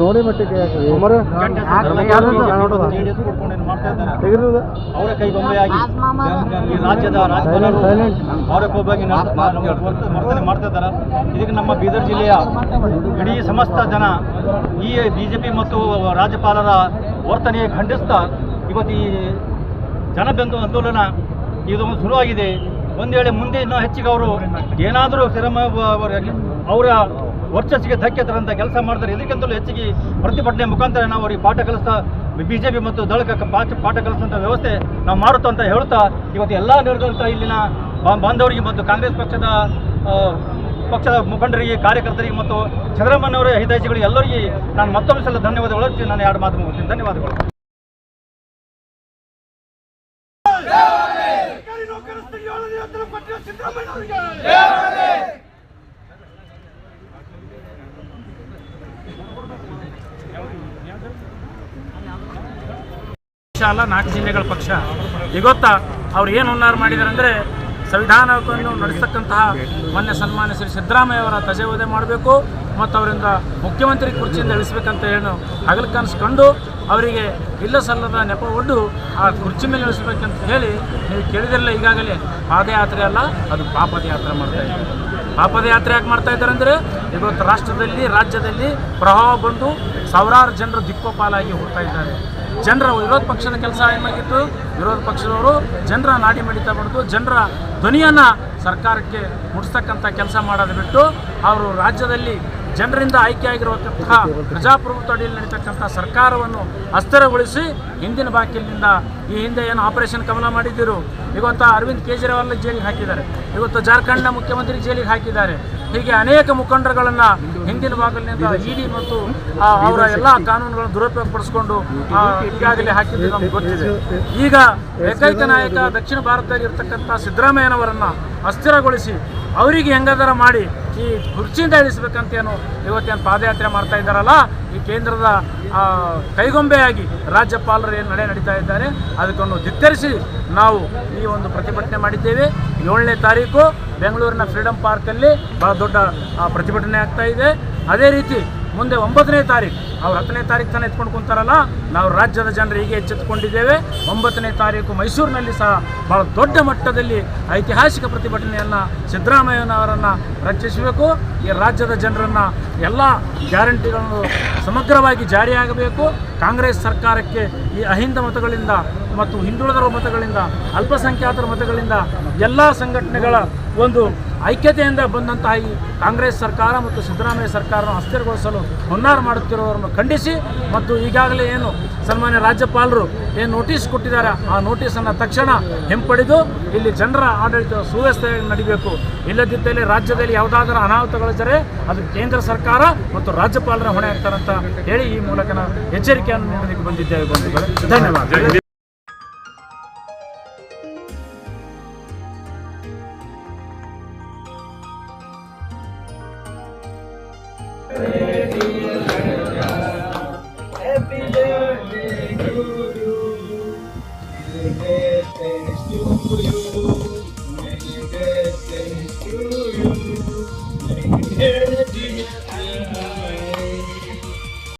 ನೋಡಿ ಮಟ್ಟಿಗೆ ಅವರ ಕೈಗೊಂಬೆಯಾಗಿ ಈ ರಾಜ್ಯದ ರಾಜ್ಯಪಾಲರು ಅವರಕ್ಕೊಬ್ಬಾಗಿ ವರ್ತನೆ ಮಾಡ್ತಾ ಇದ್ದಾರೆ ಇದಕ್ಕೆ ನಮ್ಮ ಬೀದರ್ ಜಿಲ್ಲೆಯ ಇಡೀ ಸಮಸ್ತ ಜನ ಈ ಬಿಜೆಪಿ ಮತ್ತು ರಾಜ್ಯಪಾಲರ ವರ್ತನೆ ಖಂಡಿಸ್ತಾ ಇವತ್ತು ಈ ಜನಬೆಂದು ಆಂದೋಲನ ಇದು ಶುರುವಾಗಿದೆ ಒಂದು ವೇಳೆ ಮುಂದೆ ಇನ್ನೂ ಹೆಚ್ಚಿಗೆ ಅವರು ಏನಾದರೂ ಸಿರಮ ಅವರ ವರ್ಚಸ್ಸಿಗೆ ಧಕ್ಕೆ ತರಂತ ಕೆಲಸ ಮಾಡ್ತಾರೆ ಇದಕ್ಕಿಂತಲೂ ಹೆಚ್ಚಿಗೆ ಪ್ರತಿಭಟನೆ ಮುಖಾಂತರ ನಾವು ಅವರಿಗೆ ಪಾಠ ಕಲಿಸ್ತಾ ಬಿ ಜೆ ಪಿ ಮತ್ತು ದಳಕ್ಕೆ ಪಾಠ ಪಾಠ ಕಲಿಸುವಂಥ ವ್ಯವಸ್ಥೆ ನಾವು ಮಾಡುತ್ತಾ ಅಂತ ಹೇಳ್ತಾ ಇವತ್ತು ಎಲ್ಲ ನಿರ್ದಂಥ ಇಲ್ಲಿನ ಬಾಂಧವರಿಗೆ ಮತ್ತು ಕಾಂಗ್ರೆಸ್ ಪಕ್ಷದ ಪಕ್ಷದ ಮುಖಂಡರಿಗೆ, ಕಾರ್ಯಕರ್ತರಿಗೆ ಮತ್ತು ಚಂದ್ರಮ್ಮನವರ ಹಿತೈಷಿಗಳಿಗೆ ಎಲ್ಲರಿಗೆ ನಾನು ಮತ್ತೊಮ್ಮೆ ಸಲ ಧನ್ಯವಾದಗಳು. ನಾನು ಎರಡು ಮಾತು ಮುಗಿಸ್ತೀನಿ. ಧನ್ಯವಾದಗಳು. ಪಕ್ಷ ಅಲ್ಲ, ನಾಲ್ಕು ಜಿಲ್ಲೆಗಳ ಪಕ್ಷ. ಇವತ್ತ ಅವ್ರು ಏನು ಹುನ್ನಾರ ಮಾಡಿದ್ದಾರೆ ಅಂದರೆ ಸಂವಿಧಾನವನ್ನು ನಡೆಸ್ತಕ್ಕಂತಹ ಮೊನ್ನೆ ಸನ್ಮಾನ್ಯ ಶ್ರೀ ಸಿದ್ದರಾಮಯ್ಯ ಅವರ ತಜೆವದೆ ಮಾಡಬೇಕು ಮತ್ತು ಅವರಿಂದ ಮುಖ್ಯಮಂತ್ರಿ ಕುರ್ಚಿಯಿಂದ ಇಳಿಸ್ಬೇಕಂತ ಏನು ಹಗಲು ಕನಸ್ಕೊಂಡು ಕಂಡು ಅವರಿಗೆ ಇಲ್ಲ ಸಲ್ಲದ ನೆಪ ಒಡ್ಡು ಆ ಕುರ್ಚಿ ಮೇಲೆ ಇಳಿಸ್ಬೇಕಂತ ಹೇಳಿ ನೀವು ಕೇಳಿದಿರಲ್ಲ ಈಗಾಗಲೇ. ಪಾದಯಾತ್ರೆ ಅಲ್ಲ, ಅದು ಪಾಪದಯಾತ್ರೆ ಮಾಡ್ತಾ ಇದ್ದಾರೆ. ಪಾಪದಯಾತ್ರೆ ಯಾಕೆ ಮಾಡ್ತಾ ಇದ್ದಾರೆ ಅಂದರೆ ಇವತ್ತು ರಾಷ್ಟ್ರದಲ್ಲಿ, ರಾಜ್ಯದಲ್ಲಿ ಪ್ರಭಾವ ಬಂದು ಸಾವಿರಾರು ಜನರು ದಿಕ್ಕೋಪಾಲಾಗಿ ಹೋಗ್ತಾ ಇದ್ದಾರೆ. ಜನರ ವಿರೋಧ ಪಕ್ಷದ ಕೆಲಸ ಏನಾಗಿತ್ತು? ವಿರೋಧ ಪಕ್ಷದವರು ಜನರ ನಾಡಿ ಮಿಡಿತ ಬಡಿದು ಜನರ ಧ್ವನಿಯನ್ನು ಸರ್ಕಾರಕ್ಕೆ ಮುಟ್ಟಿಸ್ತಕ್ಕಂಥ ಕೆಲಸ ಮಾಡೋದು ಬಿಟ್ಟು ಅವರು ರಾಜ್ಯದಲ್ಲಿ ಜನರಿಂದ ಆಯ್ಕೆಯಾಗಿರುವಂತಹ ಪ್ರಜಾಪ್ರಭುತ್ವ ಅಡಿಯಲ್ಲಿ ನಡೀತಕ್ಕಂಥ ಸರ್ಕಾರವನ್ನು ಅಸ್ಥಿರಗೊಳಿಸಿ ಹಿಂದಿನ ಬಾಕಿಲಿನಿಂದ ಈ ಹಿಂದೆ ಏನು ಆಪರೇಷನ್ ಕಮಲ ಮಾಡಿದ್ದರು? ಇವತ್ತು ಅರವಿಂದ್ ಕೇಜ್ರಿವಾಲ್ ಜೈಲಿಗೆ ಹಾಕಿದ್ದಾರೆ. ಇವತ್ತು ಜಾರ್ಖಂಡ್ನ ಮುಖ್ಯಮಂತ್ರಿ ಜೈಲಿಗೆ ಹಾಕಿದ್ದಾರೆ. ಹೀಗೆ ಅನೇಕ ಮುಖಂಡರುಗಳನ್ನು ಹಿಂದಿನ ಭಾಗಲಿನಿಂದ ಇಡಿ ಮತ್ತು ಅವರ ಎಲ್ಲ ಕಾನೂನುಗಳನ್ನು ದುರುಪಯೋಗ ಪಡಿಸ್ಕೊಂಡು ಆ, ಈಗಾಗಲೇ ಹಾಕಿದ್ದು ನಮ್ಗೆ ಗೊತ್ತಿದೆ. ಈಗ ಏಕೈಕ ನಾಯಕ ದಕ್ಷಿಣ ಭಾರತದಲ್ಲಿ ಇರ್ತಕ್ಕಂಥ ಸಿದ್ದರಾಮಯ್ಯನವರನ್ನ ಅಸ್ಥಿರಗೊಳಿಸಿ ಅವರಿಗೆ ಹೆಂಗಾದರ ಮಾಡಿ ಈ ಕುರ್ಚಿಯಿಂದ ಇಳಿಸ್ಬೇಕಂತ ಏನು ಇವತ್ತೇನು ಪಾದಯಾತ್ರೆ ಮಾಡ್ತಾ ಇದ್ದಾರಲ್ಲ, ಈ ಕೇಂದ್ರದ ಕೈಗೊಂಬೆಯಾಗಿ ರಾಜ್ಯಪಾಲರು ಏನು ನಡೆ ನಡೀತಾ ಇದ್ದಾರೆ, ಅದಕ್ಕೊಂದು ಧಿಕ್ಕರಿಸಿ ನಾವು ಈ ಒಂದು ಪ್ರತಿಭಟನೆ ಮಾಡಿದ್ದೇವೆ. ಏಳನೇ ತಾರೀಕು ಬೆಂಗಳೂರಿನ ಫ್ರೀಡಂ ಪಾರ್ಕಲ್ಲಿ ಭಾಳ ದೊಡ್ಡ ಪ್ರತಿಭಟನೆ ಆಗ್ತಾ ಇದೆ. ಅದೇ ರೀತಿ ಮುಂದೆ ಒಂಬತ್ತನೇ ತಾರೀಕು ಅವ್ರು ಹತ್ತನೇ ತಾರೀಕು ತಾನೇ ಎತ್ಕೊಂಡು ಕುಂತಾರಲ್ಲ ನಾವು ರಾಜ್ಯದ ಜನರು ಹೀಗೆ ಎಚ್ಚೆತ್ತುಕೊಂಡಿದ್ದೇವೆ ಒಂಬತ್ತನೇ ತಾರೀಕು ಮೈಸೂರಿನಲ್ಲಿ ಸಹ ಭಾಳ ದೊಡ್ಡ ಮಟ್ಟದಲ್ಲಿ ಐತಿಹಾಸಿಕ ಪ್ರತಿಭಟನೆಯನ್ನು ಸಿದ್ದರಾಮಯ್ಯನವರನ್ನು ರಕ್ಷಿಸಬೇಕು. ಈ ರಾಜ್ಯದ ಜನರನ್ನು ಎಲ್ಲ ಗ್ಯಾರಂಟಿಗಳನ್ನು ಸಮಗ್ರವಾಗಿ ಜಾರಿಯಾಗಬೇಕು ಕಾಂಗ್ರೆಸ್ ಸರ್ಕಾರಕ್ಕೆ ಈ ಅಹಿಂದ ಮತಗಳಿಂದ ಮತ್ತು ಹಿಂದುಳಿದರ ಮತಗಳಿಂದ, ಅಲ್ಪಸಂಖ್ಯಾತರ ಮತಗಳಿಂದ ಎಲ್ಲ ಸಂಘಟನೆಗಳ ಒಂದು ಐಕ್ಯತೆಯಿಂದ ಬಂದಂತಹ ಈ ಕಾಂಗ್ರೆಸ್ ಸರ್ಕಾರ ಮತ್ತು ಸಿದ್ದರಾಮಯ್ಯ ಸರ್ಕಾರವನ್ನು ಅಸ್ಥಿರಗೊಳಿಸಲು ಹುನ್ನಾರ ಮಾಡುತ್ತಿರುವವರನ್ನು ಖಂಡಿಸಿ ಮತ್ತು ಈಗಾಗಲೇ ಏನು ಸನ್ಮಾನ್ಯ ರಾಜ್ಯಪಾಲರು ಏನು ನೋಟಿಸ್ ಕೊಟ್ಟಿದ್ದಾರೆ, ಆ ನೋಟಿಸನ್ನು ತಕ್ಷಣ ಹಿಂಪಡೆದು ಇಲ್ಲಿ ಜನರ ಆಡಳಿತ ಸುವ್ಯವಸ್ಥೆ ನಡೀಬೇಕು. ಇಲ್ಲದಿದ್ದಲ್ಲಿ ರಾಜ್ಯದಲ್ಲಿ ಯಾವುದಾದರೂ ಅನಾಹುತಗಳಿದ್ದರೆ ಅದು ಕೇಂದ್ರ ಸರ್ಕಾರ ಮತ್ತು ರಾಜ್ಯಪಾಲರ ಹೊಣೆ ಆಗ್ತಾರಂತ ಹೇಳಿ ಈ ಮೂಲಕ ಎಚ್ಚರಿಕೆಯನ್ನು ನೀಡಲಿಕ್ಕೆ ಬಂದಿದ್ದೇವೆ ಧನ್ಯವಾದ Amen.